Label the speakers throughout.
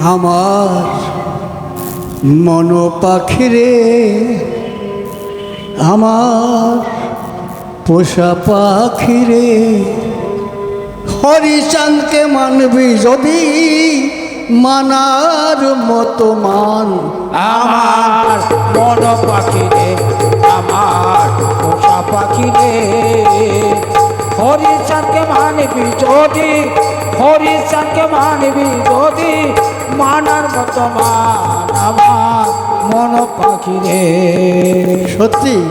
Speaker 1: আমার মন পাখিরে আমার পোষা পাখিরে, হরিচাঁদকে মানবি যদি মানার মতো মান।
Speaker 2: আমার মন পাখি রে আমার পোষা পাখি রে হরিচাঁদকে মানবি যদি হরিচাঁদকে মানবি যদি, মানার মতো আমার মন পাখি রে।
Speaker 1: সত্যি?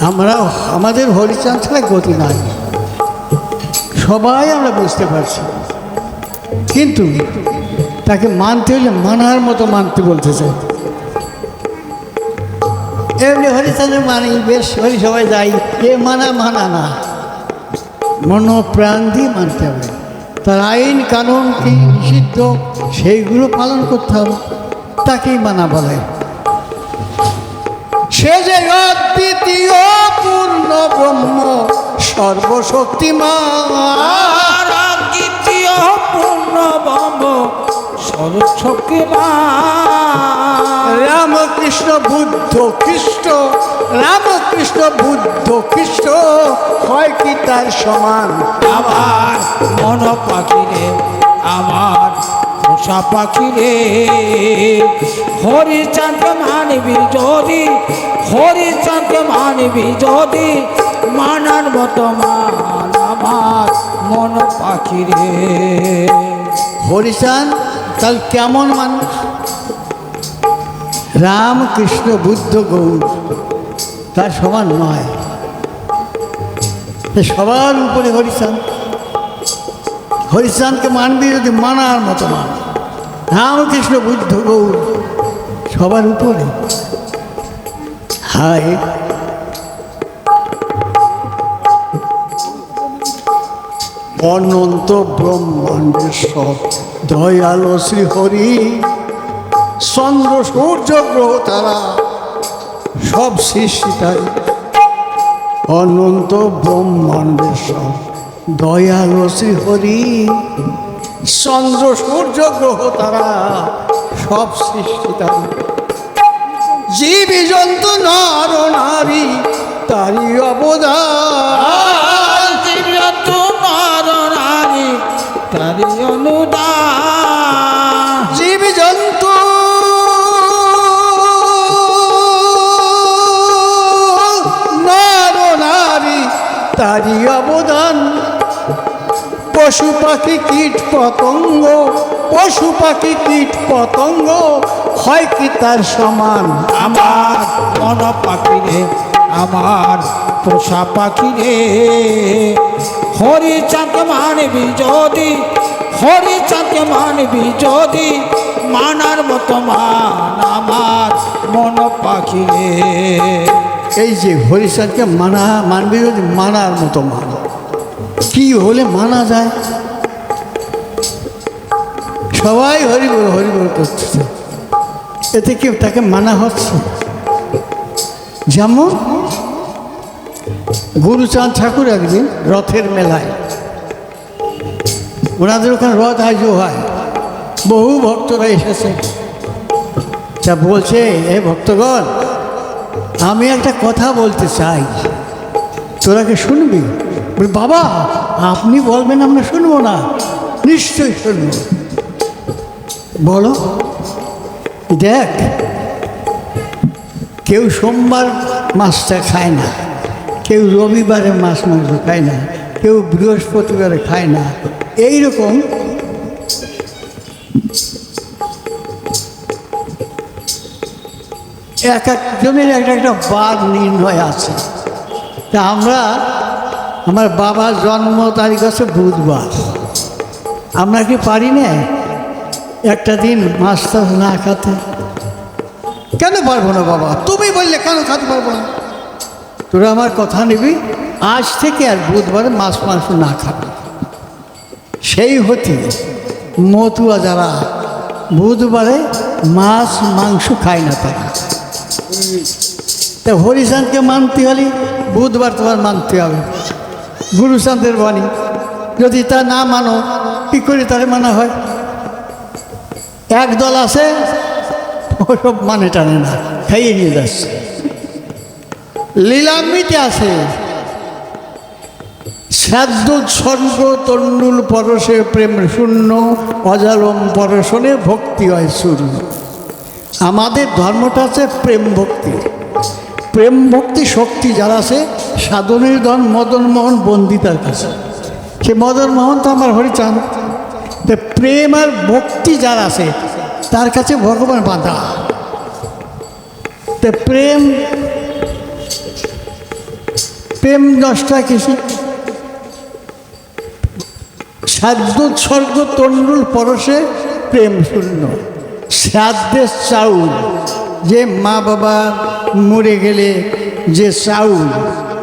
Speaker 1: আমরা, আমাদের হরিচাঁদ ছাড়া গতি নাই। সবাই আমরা বুঝতে পারছি। কিন্তু তাকে মানতে হলে মানার মতো মানতে বলতে চাই। এমনি হরিচাঁদের মানি, বেশ হরি সবাই যাই। এ মানা মানা না। মন প্রাণ দিয়ে মানতে হবে। তার আইন কানুন কি নিষিদ্ধ, সেইগুলো পালন করতে হবে। তাকেই মানা বলে। সে যে অদ্বিতীয় পূর্ণ ব্রহ্ম, সর্বশক্তিমান।
Speaker 2: আর দ্বিতীয় পূর্ণ সর্বশক্তিমান
Speaker 1: রামকৃষ্ণ বুদ্ধ খ্রিস্ট রামকৃষ্ণ বুদ্ধ খ্রিস্ট হয় কি তার সমান?
Speaker 2: আমার মন পাখি রে আমার পোষা পাখি রে হরিচাঁদকে মানবি যদি হরিচাঁদকে মানবি যদি মানার মতো মান আমার মন পাখি রে
Speaker 1: তার কেমন মানুষ? রাম কৃষ্ণ বুদ্ধ গৌর। তার সমান নয়। সবার উপরে হরিচান হরিচাঁদকে মানবি যদি মানার মতো মান রামকৃষ্ণ বুদ্ধ গৌর সবার উপরে। হায়। অনন্ত ব্রহ্মাণ্ডেশ্বর দয়ালো শ্রী হরি চন্দ্র, সূর্য, গ্রহ তারা, সব সৃষ্টি তাই অনন্ত ব্রহ্মাণ্ডেশ্বর। দয়ালো শ্রী হরি চন্দ্র, সূর্য, গ্রহ তারা, সব সৃষ্টি তাই জীবী জন্তু নর, নারী, তারই অবদান।
Speaker 2: তোমার রানী তারি অনুদান।
Speaker 1: তারই অবদান। পশু পাখি কীট পতঙ্গ, পশু পাখি কীট পতঙ্গ, হয় কি তার সমান?
Speaker 2: আমার মন পাখি রে, আমার পোষা পাখি রে। হরিচাঁদকে মানবি যদি হরিচাঁদকে মানবি যদি মানার মতো মান আমার মন পাখি রে।
Speaker 1: এই যে হরিচাঁদকে মানা, মানবে যদি মানার মতো মান। কি হলে মানা যায়? সবাই হরিবল হরিবল করতেছে। এতে কি তাকে মানা হচ্ছে? যেমন গুরুচাঁদ ঠাকুর একদিন রথের মেলায়, ওনাদের ওখানে রথ আজও হয়। বহু ভক্তরা এসেছে। তা বলছে, এ ভক্তগণ আমি একটা কথা বলতে চাই। তোরাকে শুনবি? বাবা, আপনি বলবেন আমরা শুনব না। নিশ্চয়ই শুনব। বলো, দেখ, কেউ সোমবার মাছটা খায় না, কেউ রবিবারে মাছ মাংস খায় না, কেউ বৃহস্পতিবারে খায় না। এই রকম এক একজনের একটা একটা বার নির্ণয় আছে। তা আমরা, আমার বাবার জন্ম তারিখ আছে বুধবার। আমরা কি পারি না? একটা দিন মাছ টাছ না খাতে। কেন পারব না বাবা? তুমি বললে কেন খাতে পারব না? তোরা আমার কথা নিবি, আজ থেকে আর বুধবারে মাছ মাংস না খাবি। সেই হতে মতুয়া যারা বুধবারে মাছ মাংস খায় না তারা তা হরিচাঁদকে মানতে হলে বুধবার তোমার মানতে হবে। গুরুচাঁদের বাণী। যদি তা না মানো, কী করে তাহলে মানা হয়? একদল আছে, ওসব মানে টানে না খাইয়ে নিয়ে যাচ্ছে। লীলাম্বিতে আছে। শ্রাদ্ধ স্বর্গ তন্ডুল পরশে প্রেম শূন্য, অজালম পরশনে ভক্তি হয় শূন্য আমাদের ধর্মটা আছে প্রেম ভক্তি। প্রেম ভক্তি শক্তি যারা আছে, সাধনের ধন মদন মোহন বন্দিতার কাছে। সে মদন মোহন তো আমার হরিচান তো প্রেম আর ভক্তি যার আছে, তার কাছে ভগবান বাঁধা। তো প্রেম প্রেম নষ্ট কিছু। সাধ্য স্বর্গ তন্ডুল পরশে প্রেম শূন্য। শ্রাদ্ধের চাউল যে মা বাবা মরে গেলে যে চাউল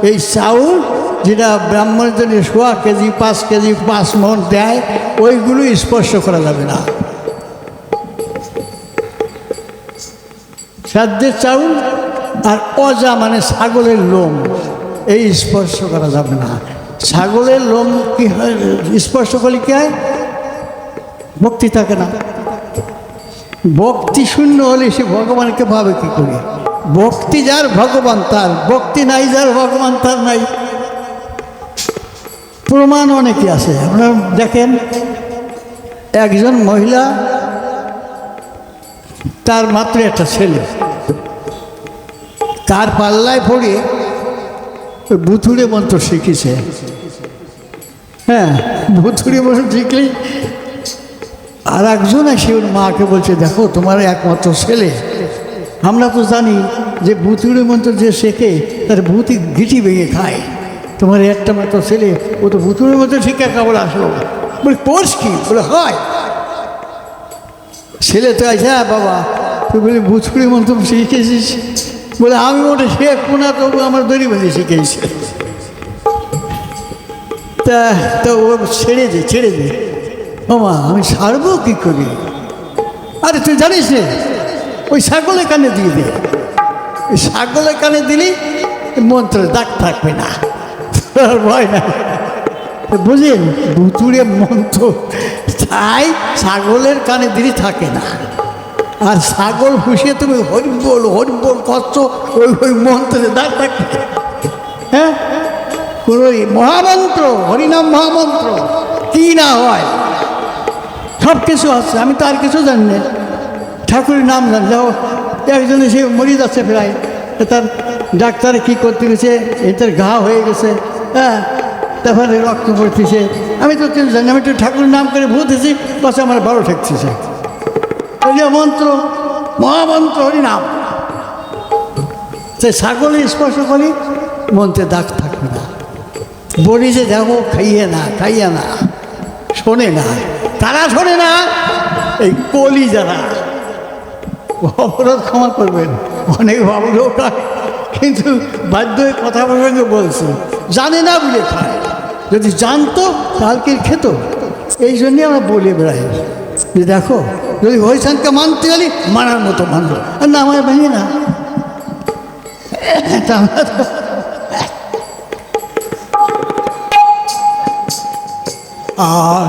Speaker 1: এই চাউল যেটা ব্রাহ্মণের জন্য সোয়া কেজি, পাঁচ কেজি, পাঁচ মন দেয় ওইগুলো স্পর্শ করা যাবে না। শ্রাদ্ধের চাউল আর অজা মানে ছাগলের লোম, এই স্পর্শ করা যাবে না। ছাগলের লোম কি হয়, স্পর্শ করলে কি হয়? ভক্তি থাকে না। ভক্তি শূন্য হলে সে ভগবানকে ভাবে কি করে? ভক্তি যার ভগবান তার, ভক্তি নাই যার ভগবান তার নাই। প্রমাণ অনেকে আছে। আপনারা দেখেন, একজন মহিলা, তার মাত্র একটা ছেলে। তার পাল্লায় পড়ে বুথুড়ে মন্ত্র শিখেছে। হ্যাঁ বুথুড়ে মন্ত্র শিখলেই আর একজন এসে ওর মাকে বলছে, দেখো, তোমার একমাত্র ছেলে। আমরা তো জানি যে বুতুড়ি মন্ত্র যে শেখে, তার ভূতি গিটি ভেঙে খায়। তোমার একটা মাত্র ছেলে, ও তো বুতুড়ি মন্ত্র শিক্ষা কেবল আসলো বলে কোর্স কি? বলে, হয়। ছেলে তো আছে হ্যাঁ বাবা। তুই বলি বুতুড়ি মন্ত্র শিখেছিস? বলে, আমি ওটা শেখবো না, তবু আমার দড়ি বেঁধে শিখেছি। তা, তো ও ছেড়ে দে ছেড়ে দে। মামা, আমি সারবো কী করি? আরে, তুই জানিস রে, ওই ছাগলের কানে দিয়ে দে। ওই ছাগলের কানে দিলি মন্ত্র দাগ থাকবে না। আর ভয় না বুঝলেন, ভুতুড়ে মন্ত্র তাই ছাগলের কানে দিলি থাকে না। আর ছাগল ফুসিয়ে তুমি হরিবোল হরিবোল কষ্ট ওই ওই মন্ত্রে দাগ থাকবে। হ্যাঁ? কোনো মহামন্ত্র, হরিনাম মহামন্ত্র। কি না হয়? সব কিছু আছে, আমি তো আর কিছু জানি না। ঠাকুরের নাম জানি যাও একজন সে মরে যাচ্ছে প্রায়। তার ডাক্তারে কী করতে গেছে এটার ঘা হয়ে গেছে হ্যাঁ তারপরে রক্ত পড়তেছে। আমি তো কিছু জানি আমি একটু ঠাকুরের নাম করে ভূতেছি বাস আমার ভালো ঠেকতেছে মন্ত্র, মহামন্ত্র, হরি নাম। সে ছাগলে স্পর্শ করি, মন্ত্রে দাগ থাকবে না। বলি যে দেখো, খাইয়ে না খাইয়ে না, শোনে না। তারা শোনে না, এই কলি যারা অপরাধ ক্ষমা করবেন, অনেক ভালো লোক কিন্তু বাধ্য হয়ে কথা প্রসঙ্গে বলছে, জানে না বলে খায়। যদি জানতো, তাহলে কি খেত? এই জন্যে আমরা বলে বেড়াই। যে দেখো, যদি হরিশানকে মানতে গেলি মানার মতো মানলো আর না আমার ভেঙে না। আর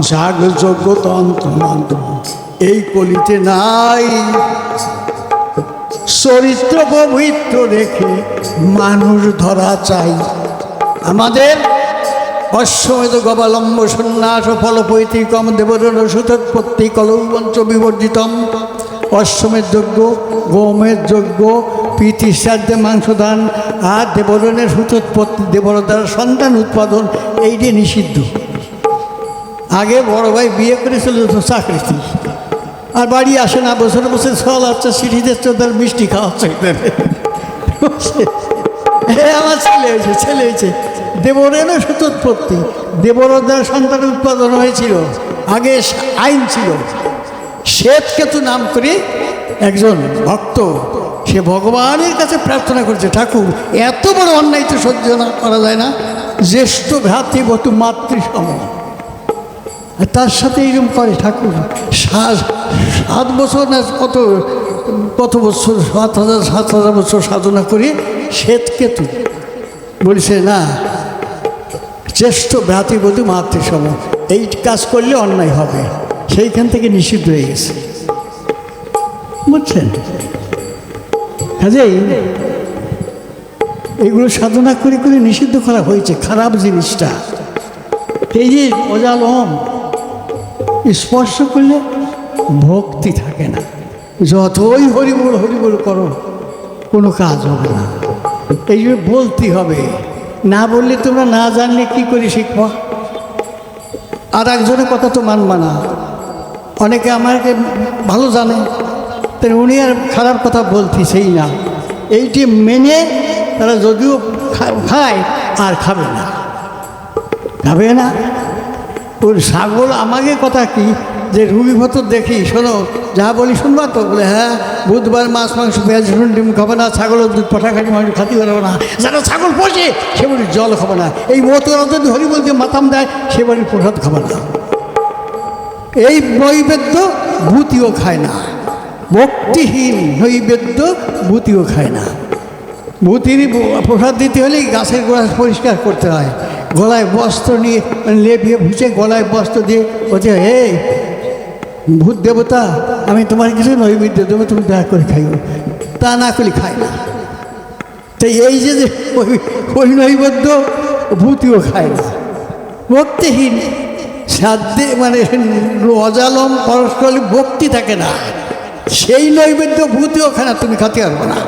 Speaker 1: জাগ যোগ্য তন্ত্র মন্ত্র এই কলিতে নাই। চরিত্র পবিত্র রেখে মানুষ ধরা চাই। আমাদের অশ্বমেধ গবালম্ব সন্ন্যাস ফলপৈতিকম দেবরণ সুতোৎপত্তি কলৌবঞ্চ বিবর্জিতম। অশ্বমের যজ্ঞ গৌমের যজ্ঞ, প্রীতি শ্রাদ্ধে মাংসদান আর দেবরণের সুতোৎপত্তি দেবর দ্বারা সন্তান উৎপাদন, এই যে নিষিদ্ধ। আগে বড় ভাই বিয়ে করেছিল চাকরিতে আর বাড়ি আসে না, বছর বছর ছল হচ্ছে সিঁড়ি দিচ্ছে তার মিষ্টি খাওয়াচ্ছে। এ, আমার ছেলে হয়েছে ছেলে হয়েছে। দেবরেরও সুতোৎপত্তি। দ্বারা সন্তান উৎপাদন হয়েছিল। আগে আইন ছিল। শ্বেতকেতু নাম করে একজন ভক্ত, সে ভগবানের কাছে প্রার্থনা করছে, ঠাকুর, এত বড় অন্যায় তো সহ্য না করা যায় না। জ্যেষ্ঠ ভ্রাতৃবতু মাতৃসম। তার সাথে এরকম করে ঠাকুর। সাত সাত বছর না কত কত বছর? সাত হাজার সাত হাজার বছর সাধনা করে শ্বেতকেতু বলছে, না, জ্যেষ্ঠ ভ্রাতৃবধূ মাতৃসম, এই কাজ করলে অন্যায় হবে। সেইখান থেকে নিষিদ্ধ হয়ে গেছে। বুঝছেন? কাজেই এগুলো সাধনা করে করে নিষিদ্ধ করা হয়েছে, খারাপ জিনিসটা। এই যে অজালম স্পর্শ করলে ভক্তি থাকে না। যতই হরিবল হরিবল করো, কোনো কাজ হবে না। এই জন্য বলতে হবে, না বললে তোমরা না জানলে কি করে শিখবা? আর একজনের কথা তো মানবা না। অনেকে আমাকে ভালো জানে তাই উনি আর খারাপ কথা বলতেছেই না। এইটি মেনে তারা যদিও খায় আর খাবে না। খাবে না? ওর ছাগল আমাকে কথা কি? যে রুগী ভত দেখি, শোনো যা বলি শুনবা তো? বলে হ্যাঁ বুধবার মাছ, মাংস, পেঁয়াজ, রসুন, ডিম খাবে না ছাগলের দুধ পাঠা খাটি মাংস, খাতে পারবে না। যারা ছাগল পোষে, সে বাড়ির জল খাবে না। এই মতরা যদি হরি বলতে মাতাম দেয়, সে বাড়ির প্রসাদ খাবে না। এই নৈবেদ্য ভূতিও খায় না। ভক্তিহীন নৈবেদ্য ভূতিও খায় না। ভূতির প্রসাদ দিতে হলে গাছের গোড়া পরিষ্কার করতে হয়। গলায় বস্ত্র নিয়ে লেপিয়ে ভুষে গলায় বস্ত্র দিয়ে বলছে হে ভূত দেবতা, আমি তোমার কিছু নৈবেদ্য দেবো, তুমি দয়া করে খাইও। তা না করলে খাই না। তো এই যে ওই নৈবেদ্য ভূতিও খায় না। ভক্তিহীন, সাধ্যে মানে অজালম পরস্পর ভক্তি থাকে না। সেই নৈবেদ্য ভূতিও খায় না, তুমি খাতে পারব না।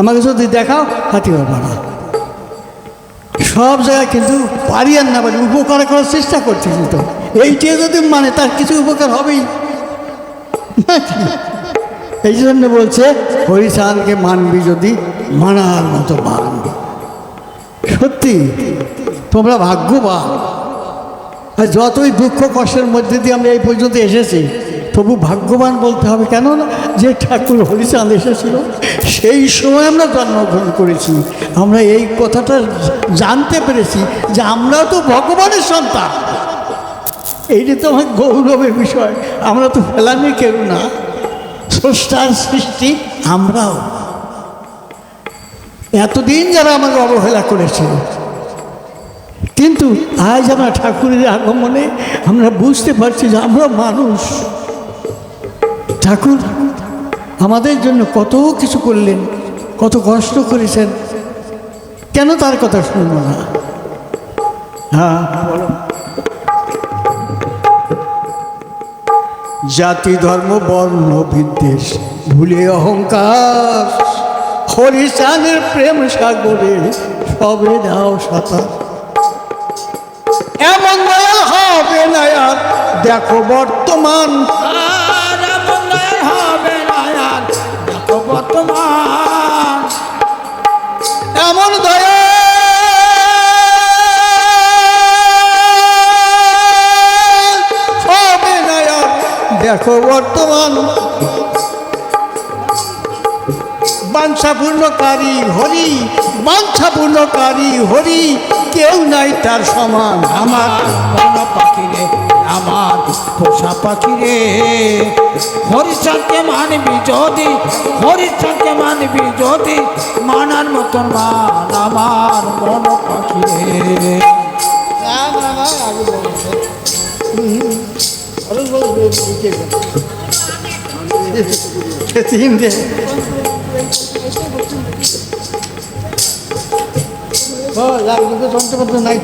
Speaker 1: আমাকে যদি দেখাও, খাতে পারব না। সব জায়গায় কিন্তু পারি আর না পারি উপকার করার চেষ্টা করতেছি তো এইটিও যদি মানে তার কিছু উপকার হবেই। এই জন্য বলছে হরিচাঁদকে মানবি যদি, মানার মতো মান সত্যি, তোমরা ভাগ্যবান। আর যতই দুঃখ কষ্টের মধ্যে দিয়ে আমরা এই পর্যন্ত এসেছি তবু ভাগ্যবান বলতে হবে কেন না যে ঠাকুর হরিচাঁদ এসেছিল, সেই সময় আমরা জন্মগ্রহণ করেছি। আমরা এই কথাটা জানতে পেরেছি যে আমরাও তো ভগবানের সন্তান। এইটা তো আমার গৌরবের বিষয়। আমরা তো ফেলানি কেউ না। স্রষ্টার সৃষ্টি আমরাও। এতদিন যারা আমাকে অবহেলা করেছে। কিন্তু আজ আমরা ঠাকুরের আগমনে আমরা বুঝতে পারছি যে আমরা মানুষ। ঠাকুর, আমাদের জন্য কত কিছু করলেন, কত কষ্ট করেছেন। কেন তার কথা শুনব না? হ্যাঁ জাতি, ধর্ম, বর্ণ, বিদ্বেষ, ভুলে অহংকার হরিচাঁদের প্রেম সাগরে সবে দাও সাঁতার। এমন হবে না দেখো বর্তমান
Speaker 2: বর্তমান।
Speaker 1: এমন দয়া। দেখো বর্তমান। বাঞ্ছাপূর্ণকারী হরি বাঞ্ছাপূর্ণকারী হরি। কেউ নাই তার সমান আমার।
Speaker 2: মন পাখি রে আমার পোষা পাখি রে। হরিচাঁদকে মানবি যদি হরিচাঁদকে মানবি যদি মানার মতন মান আমার মন পাখি রে।
Speaker 1: যন্ত্রপত্র নাই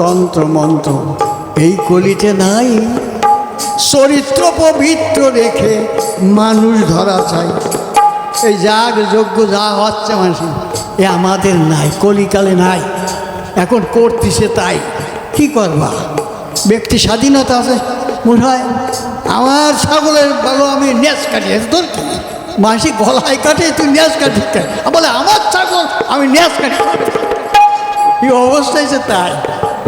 Speaker 1: তন্ত্র মন্ত্র এই কলিতে নাই। চরিত্র পবিত্র রেখে মানুষ ধরা চাই। এই যাগ যজ্ঞ যা হচ্ছে মানুষ এ আমাদের নাই, কলিকালে নাই। এখন করতেছে তাই। কি করবা? ব্যক্তি স্বাধীনতা আছে, মনে হয় আমার ছাগলের ভালো আমি নেচ কাটি তোর মাসি গলায় কাটে তুই নেচ কাটি বলে, আমার আমি নেচ কাটি এই অবস্থা হয়েছে তাই,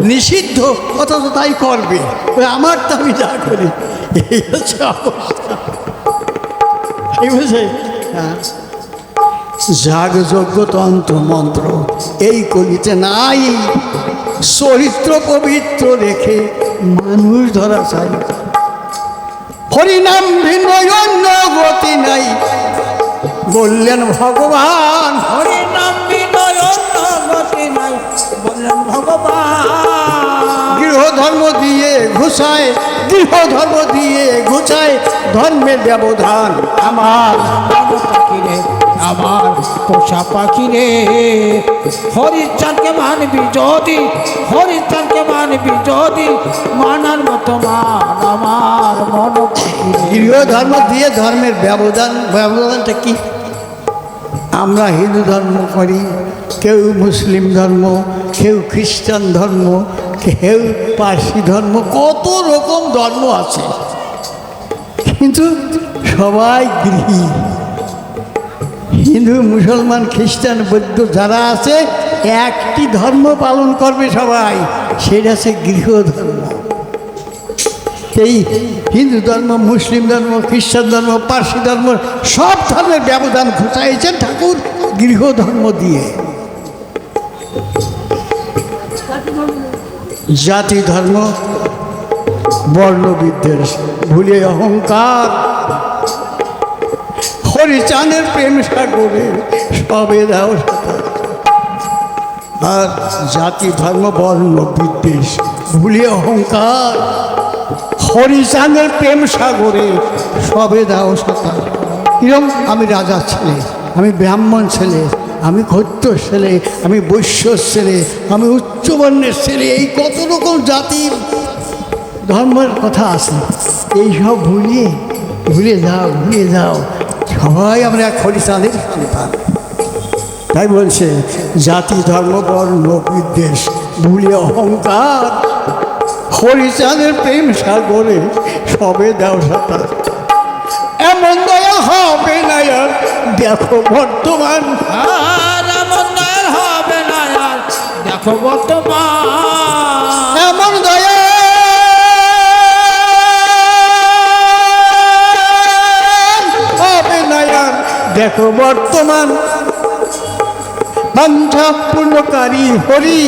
Speaker 1: নিষিদ্ধ অথচ তাই করবে। আমার তো আমি যা করি, এই হচ্ছে অবস্থা। এই বুঝে হ্যাঁ। তন্ত্র মন্ত্র, এই কলিতে নাই। চরিত্র পবিত্র রেখে মানুষ ধরা চাই। হরিনাম ভিন্ন গতি নাই। বললেন ভগবান
Speaker 2: হরি নাই। বললেন ভগবান!
Speaker 1: গৃহ ধর্ম দিয়ে ঘুষায় গৃহ ধর্ম দিয়ে ঘুষায় ধর্মের ব্যবধান আমার।
Speaker 2: মন পাখি রে আমার পোষা পাখি রে। হরিচাঁদকে মানবি যদি হরিচাঁদকে মানবি যদি মানার মতো মান আমার মন
Speaker 1: গৃহ ধর্ম দিয়ে ধর্মের ব্যবধান ব্যবধানটা কি? আমরা হিন্দু ধর্ম করি, কেউ মুসলিম ধর্ম, কেউ খ্রিস্টান ধর্ম, কেউ পার্সি ধর্ম, কত রকম ধর্ম আছে। কিন্তু সবাই গৃহী। হিন্দু, মুসলমান, খ্রিস্টান, বৌদ্ধ যারা আছে, একটি ধর্ম পালন করবে সবাই, সেটা হচ্ছে গৃহ ধর্ম। এই হিন্দু ধর্ম, মুসলিম ধর্ম, খ্রিস্টান ধর্ম, পার্সি ধর্ম, সব ধর্মের ব্যবধান ঘটাইছেন ঠাকুর গৃহ ধর্ম দিয়ে। জাতি ধর্ম বর্ণবিদ্বেষ ভুলে অহংকার। হরিচাঁদের প্রেম সাগরে সবে দাও। আর জাতি ধর্ম বর্ণ বিদ্বেষ ভুলে অহংকার। হরিচাঁদের প্রেম সাগরে সবে দাও সাঁতার। কিরম? আমি রাজার ছেলে, আমি ব্রাহ্মণ ছেলে, আমি ক্ষত্র ছেলে, আমি বৈশ্য ছেলে, আমি উচ্চবর্ণের ছেলে, এই কত রকম জাতির ধর্মের কথা আছে। এই সব ভুলিয়ে ভুলে যাও ভুলে যাও সবাই আমরা এক হরিচাঁদের সন্তান তাই বলছে, জাতি, ধর্ম, বর্ণ, বিদ্বেষ, ভুলে অহংকার। হরিচাঁদের প্রেম সাগরে সবে দাও সাঁতার। এমন দয়া হবে না আর দেখো বর্তমান
Speaker 2: আর এমন দয়াল হবে না আর দেখো বর্তমান।
Speaker 1: এমন দয়া হবে না আর দেখো বর্তমান। বাঞ্ছা পূর্ণকারী হরি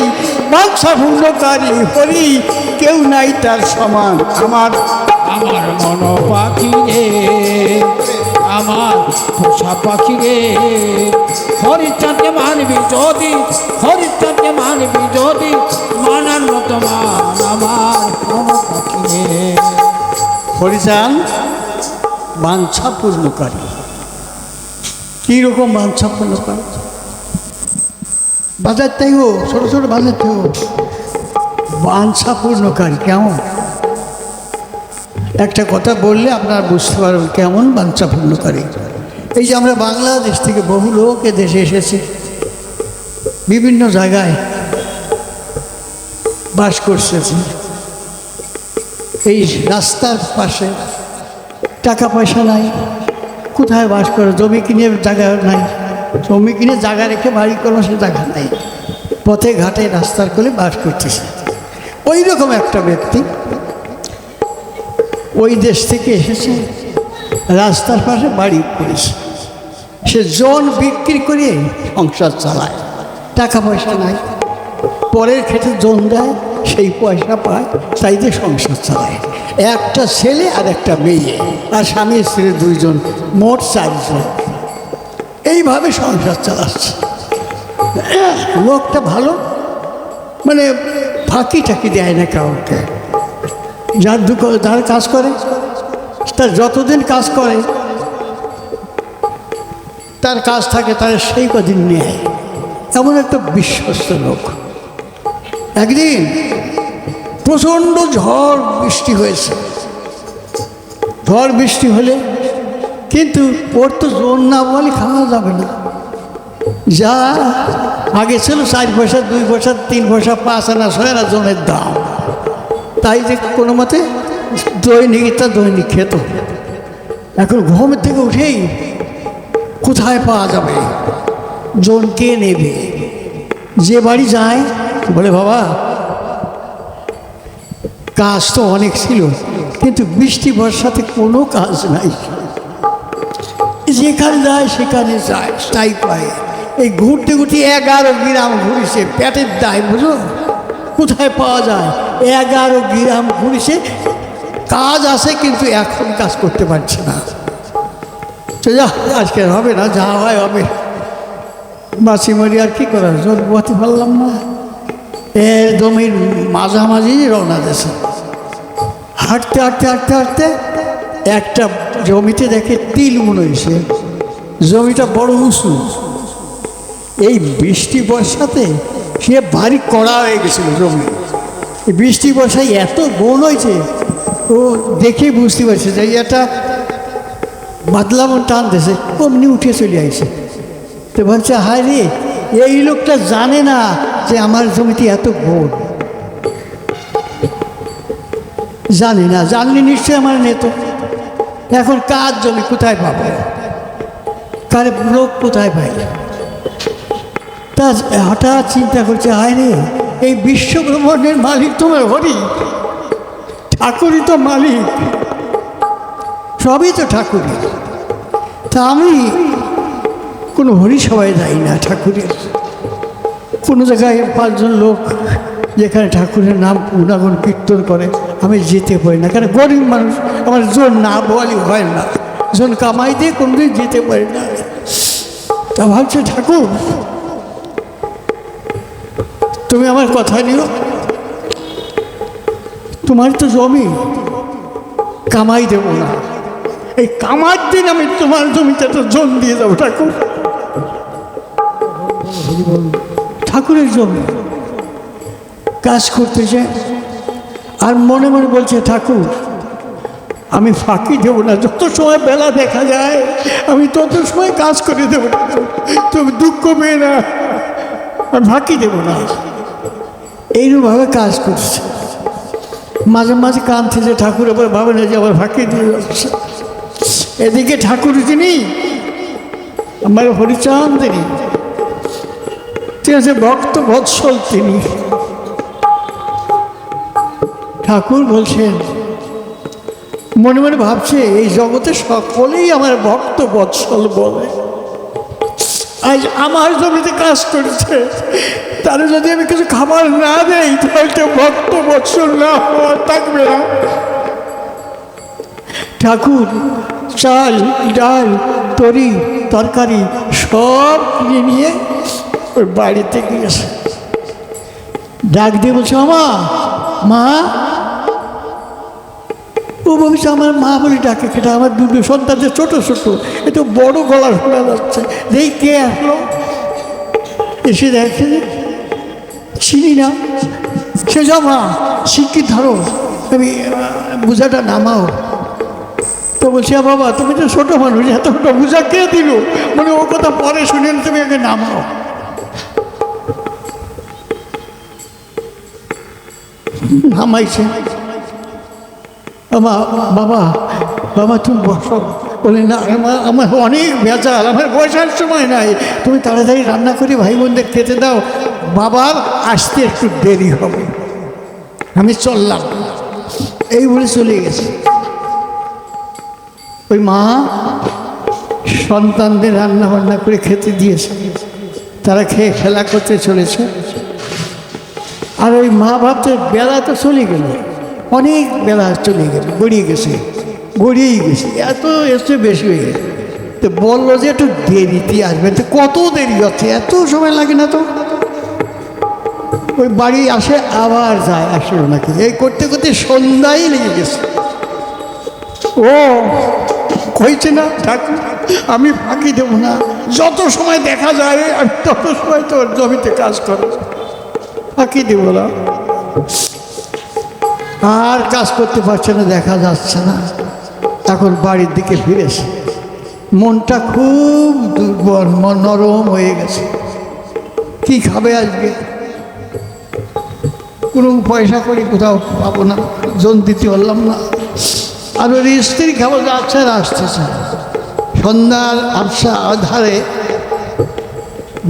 Speaker 1: বাঞ্ছা পূর্ণকারী হরি কেউ নাই তার সমান। আমার
Speaker 2: আমার মন পাখি রে আমার পোষা পাখি রে। হরিচাঁদকে মানবি যদি হরিচাঁদকে মানবি যদি মানার মতো মান আমার মন পাখি রে।
Speaker 1: হরিচান বাঞ্ছা পূর্ণকারী কীরকম বাঞ্ছা পূর্ণকারী বাজার তাই ও ছোটো ছোটো বাজার তাই ও বাঞ্ছা পূর্ণকারী কেমন? একটা কথা বললে আপনার বুঝতে পারবেন কেমন বাঞ্ছা পূর্ণকারী এই। যে আমরা বাংলাদেশ থেকে বহু লোক দেশে এসেছে, বিভিন্ন জায়গায় বাস করতেছে এই রাস্তার পাশে টাকা পয়সা নাই, কোথায় বাস করে? জমি কিনে জায়গা নাই, জমি কিনে জায়গা রেখে বাড়ি কোনো সে জায়গা নাই, পথে ঘাটে রাস্তার কোলে বাস করতেছে। ওই রকম একটা ব্যক্তি ওই দেশ থেকে এসেছে, রাস্তার পাশে বাড়ি করেছে। সে জন বিক্রি করে সংসার চালায়। টাকা পয়সা নাই। পরের ক্ষেত্রে জন দেয়, সেই পয়সা পায়, তাই দিয়ে সংসার চালায়। একটা ছেলে আর একটা মেয়ে, আর স্বামী স্ত্রী দুইজন, মোট চারজন। এইভাবে সংসার চালাচ্ছে। লোকটা ভালো মানে ফাঁকি টাকি দেয় না কাউকে। যার দুঃখ যার কাজ করে তার যতদিন কাজ করে, তার কাজ থাকে তার সেই কদিন নেয়। এমন একটা বিশ্বস্ত লোক। একদিন প্রচণ্ড ঝড় বৃষ্টি হয়েছে। ঝড় বৃষ্টি হলে কিন্তু ওর তো জোর না বলে খাওয়া যাবে না। যা আগে ছিল চার পয়সা, দুই পয়সা, তিন পয়সা, পাঁচ আনা ছয় আনা জনের দাম। তাই যে কোনো মতে দৈনিক তা দৈনিক খেত। এখন ঘুমের থেকে উঠেই কোথায় পাওয়া যাবে? জন কে নেবে? যে বাড়ি যায়, বলে বাবা, কাজ তো অনেক ছিল, কিন্তু বৃষ্টি, বর্ষাতে কোনো কাজ নাই। যেখানে যায়, সেখানে যায়, তাই পায়। এই ঘুরতে ঘুরতে এগারো গ্রাম ঘুরেছে, পেটের দায় বুঝো? কোথায় পাওয়া যায়? এগারো গ্রাম ঘুরেছে, কাজ আছে কিন্তু এখন কাজ করতে পারছে না। তো যা আজকে হবে না, যা হয় হবে। মাসি মারি আর কি করার, জোর বহাতে পারলাম না। এর জমির মাঝামাঝি রওনা দিয়েছে। হাঁটতে হাঁটতে হাঁটতে হাঁটতে একটা জমিতে দেখে তিল মনে হয়েছে। জমিটা বড় উঁচু। এই বৃষ্টি বর্ষাতে সে ভারী কড়া হয়ে গেছিল জমি এই বৃষ্টি বর্ষায় এত বন হয়েছে, ও দেখে বুঝতে পারছে যে এটা বাদলামন টানতেছে অমনি উঠে চলে আইছে তো বলছে, হায় রে, এই লোকটা জানে না যে আমার জমিতে এত বন জানি না, জানলে নিশ্চয়ই আমার নেত। এখন কার জমি কোথায় পাবো? কার লোক কোথায় পাই তা হঠাৎ চিন্তা করছে হায় রে, এই বিশ্বব্রহ্মাণ্ডের মালিক তোমার হরি। ঠাকুরই তো মালিক। সবই তো ঠাকুরই তা আমি কোনো হরিসভায় যাই না ঠাকুরের। কোনো জায়গায় পাঁচজন লোক যেখানে ঠাকুরের নাম গুণাগুণ কীর্তন করে, আমি যেতে পারি না। কারণ গরিব মানুষ, আমার জোর না বলি হয় না। জোন কামাই দিয়ে কোনোদিন যেতে পারি না। তা ভাবছে, ঠাকুর তুমি আমার কথা নিও। তোমার তো জমি। কামাই দেব না। এই কামার দিন আমি তোমার জমিতে তো জন দিয়ে দেবো, ঠাকুর। ঠাকুরের জমি। কাজ করতেছে। আর মনে মনে বলছে, ঠাকুর, আমি ফাঁকি দেব না। যত সময় বেলা দেখা যায়, আমি তত সময় কাজ করে দেবো তুমি দুঃখ পেয়ে না। আমি ফাঁকি দেব না। এইরকমভাবে কাজ করছে। মাঝে মাঝে কাঁদছে যে ঠাকুর এবার ভাবে না যে আবার ফাঁকি দিয়ে যাচ্ছে। এদিকে ঠাকুর যিনি আমার হরিচাঁদ তিনি ঠিক আছে, ভক্ত বৎসল তিনি। ঠাকুর বলছেন, মনে মনে ভাবছে, এই জগতে সকলেই আমার ভক্ত বৎসল বলে। আজ আমার জমিতে কাজ করছে। তারা যদি আমি কিছু খাবার না দেই, তাহলে তো ভক্ত বৎসল না হওয়া থাকবে না। ঠাকুর, চাল, ডাল, তরি, তরকারি সব কিনে নিয়ে ওই বাড়িতে গিয়েছে ডাক দিয়ে বলছে, আমা, মা। ও বলছে, আমার মা বলে ডাকে খেটা আমার দুটো সন্তানদের ছোট, ছোটো, এ তো বড় গলা শোনা যাচ্ছে। দেখি কে আসলো? এসে দেখে যে চিনি না। সে জমা শিক্ষিত ধরো। আহ, বোঝাটা নামাও। তো বলছি "আ বাবা তুমি তো ছোটো মানুষ এতটা বোঝা কে দিল? মানে ও কথা পরে শুনেন তুমি আগে নামাও। নামাইছে। আমা বাবা বাবা তুমি বসো। বলে, না, আমার আমার অনেক ভেজাল, আমার বসার সময় নাই। তুমি তাড়াতাড়ি রান্না করে ভাই বোনদের খেতে দাও। বাবার আসতে একটু দেরি হবে। আমি চললাম। এই বলে চলে গেছে। ওই মা সন্তানদের রান্না বান্না করে খেতে দিয়েছে। তারা খেয়ে খেলা করতে চলেছে। আর ওই মা ভাবতে বেলা তো চলে গেল। অনেক বেলা চলে গেল, গড়িয়ে গেছে। গড়িয়েই গেছে, এত এসে বেশি হয়ে গেছে। তো বলল যে একটু দেরিতে আসবেন, তো কত দেরি হচ্ছে, এত সময় লাগে না তো? ওই বাড়ি আসে আবার যায় আসলো নাকি, এই করতে করতে সন্ধ্যাই লেগে গেছে। ও, কইছে না ঠাকুর আমি ফাঁকি দেবো না, যত সময় দেখা যায়, আমি তত সময় তোর জমিতে কাজ করো। ফাঁকি দেব না। আর কাজ করতে পারছে না, দেখা যাচ্ছে না। এখন বাড়ির দিকে ফিরেছে মনটা খুব দুর্বল নরম হয়ে গেছে। কি খাবে আজকে? কোনো পয়সা করি কোথাও পাবো না জন দিতে পারলাম না। আর ওর স্ত্রী খাবার যাচ্ছে আর আসতেছে। সন্ধ্যার আবসা আধারে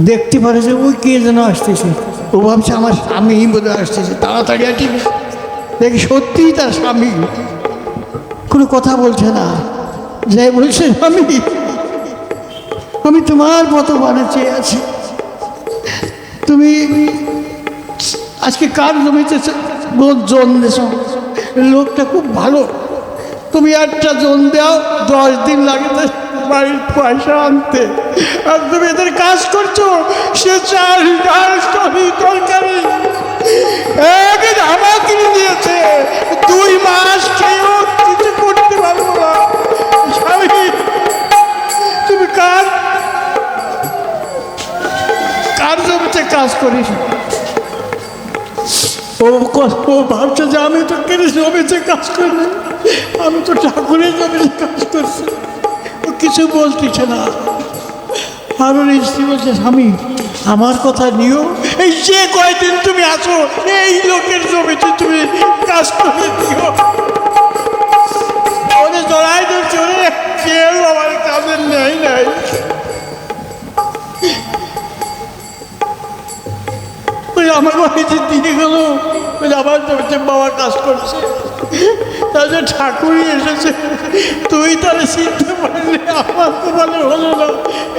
Speaker 1: দেখতে পারে যে, ওই কে যেন আসতেছে? ও ভাবছে, আমার স্বামী বোধহয় আসতেছে। তাড়াতাড়ি আটি দেখি সত্যিই তার স্বামী। কোনো কথা বলছে না। যে বলছে, আমি আমি তোমার মতো মানে চেয়ে আছি। তুমি আজকে কার জমিতে জন লোকটা খুব ভালো। তুমি একটা জন দাও, দশ দিন লাগে বাড়ির পয়সা আনতে। আর তুমি এদের কাজ করছ, সে চাল, ডাল, সবই তরকারি। কিনে দিয়েছে, দুই মাস খেয়েও তুমি কার? কার জমিতে কাজ করিস? ও ও ভাবছে যে আমি তো কেন জমিতে কাজ করি। আমি তো ঠাকুরের জমিতে কাজ করছি। ও কিছু বলতেছে না। আর স্ত্রী বলছে, স্বামী, আমার কথা নিও। এই যে কয়দিন তুমি আছো, এই লোকের জমিতে তুমি কাজ করে দিও জড়াই কেউ আমার কাজের নেই নাই আমার বাড়িতে দিয়ে গেল আমার জমিতে বাবা কাজ করছে তাদের ঠাকুরই এসেছে তুই তাহলে চিনতে পারলি আমার তো ভালো হলো না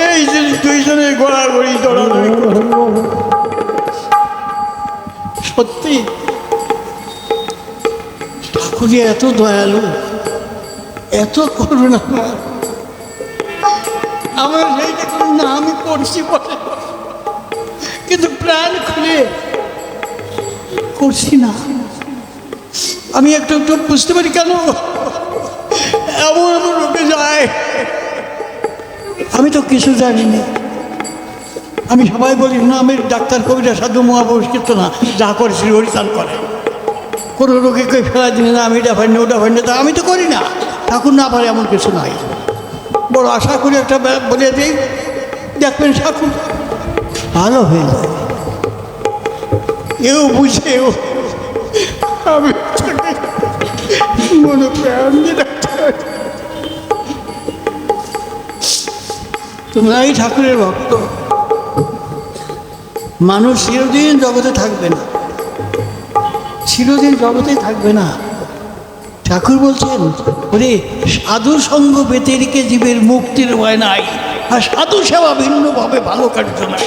Speaker 1: এই যে দুইজনে গড়াগড়ি দৌড়াদৌড়ি। সত্যি ঠাকুরই এত দয়ালু এত করুণা। আমার সেইটা করুণা আমি করছি বলে। কিন্তু প্রাণ খুলে করছি না। আমি একটু একটু বুঝতে পারি কেন? এমন এমন রোগে যায়। আমি তো কিছু জানি না আমি সবাই বলি, না, আমি ডাক্তার কবিরা সাধু মহাপুরুষ কিন্তু না যা করে শ্রী হরিচান করে। কোনো রোগীকে ফেলা দিনে না, আমি এটা পারি না, ওটা পারি না, তা আমি তো করি না। ঠাকুর না পারে এমন কিছু নাই। বড় আশা করি একটা বলে দিই, দেখবেন ঠাকুর ভালো হয়ে যায়। এও বুঝেও আমি মনে প্রাণ। তোমরাই ঠাকুরের ভক্ত। মানুষ চিরদিন জগতে থাকবে না। চিরদিন জগতে থাকবে না। ঠাকুর বলছেন, ওরে, সাধু সঙ্গ বেতেরিকে জীবের মুক্তির ভয় নাই, আর সাধু সেবা ভিন্নভাবে ভালো কার্য নাই।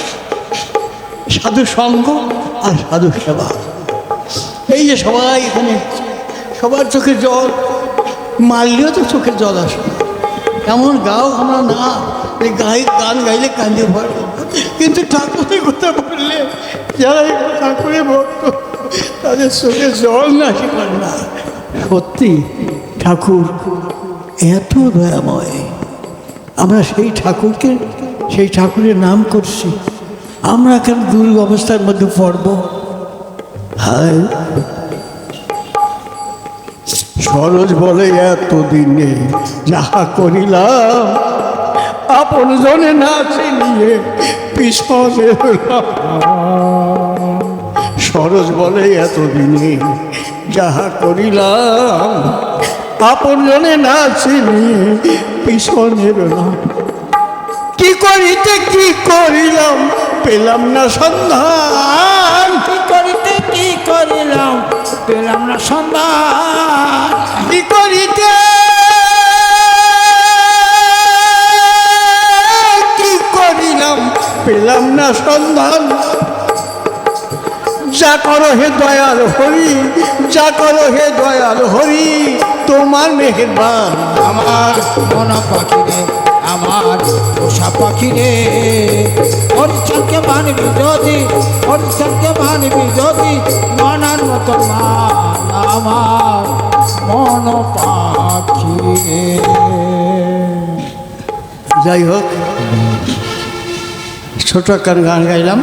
Speaker 1: সাধু সঙ্গ আর সাধু সেবা। এই যে সবাই এখানে, সবার চোখে জল, মারলেও তো চোখে জল আসে এমন গাও আমরা না এই গাই গান গাইলে কান্দে ভয় কিন্তু ঠাকুরের কথা বললে, যারা ঠাকুরের ভক্ত, তাদের চোখে জল না পারে না। সত্যি, ঠাকুর, এত দয়াময়। আমরা সেই ঠাকুরকে, সেই ঠাকুরের নাম করছি। আমরা কেন দূর অবস্থার মধ্যে পড়ব? হায়। সরোজ বলে, এতদিনে যাহা করিলাম, আপন জনে না চিনিয়ে পিছনে। সরোজ বলে, এতদিনে যাহা করিলাম আপন জনে না চিনিয়ে পিছনে রইলাম কি করিতে কি করিলাম পেলাম না সন্ধান।
Speaker 2: কি করিতে কি করিলাম পেলাম না সন্ধান।
Speaker 1: কি করিতে কি করিলাম পেলাম না সন্ধান। যা করো হে দয়াল হরি, যা করো হে দয়াল হরি, তোমার মেহেরবান
Speaker 2: আমার মনা পাখি রে আমার পোষা পাখি রে হরিচনকে মানবি যদি হরিচনকে মানবি যদি মানার মতো মান আমার মন পাখি রে
Speaker 1: যাই হোক, ছোট একটা গান গাইলাম।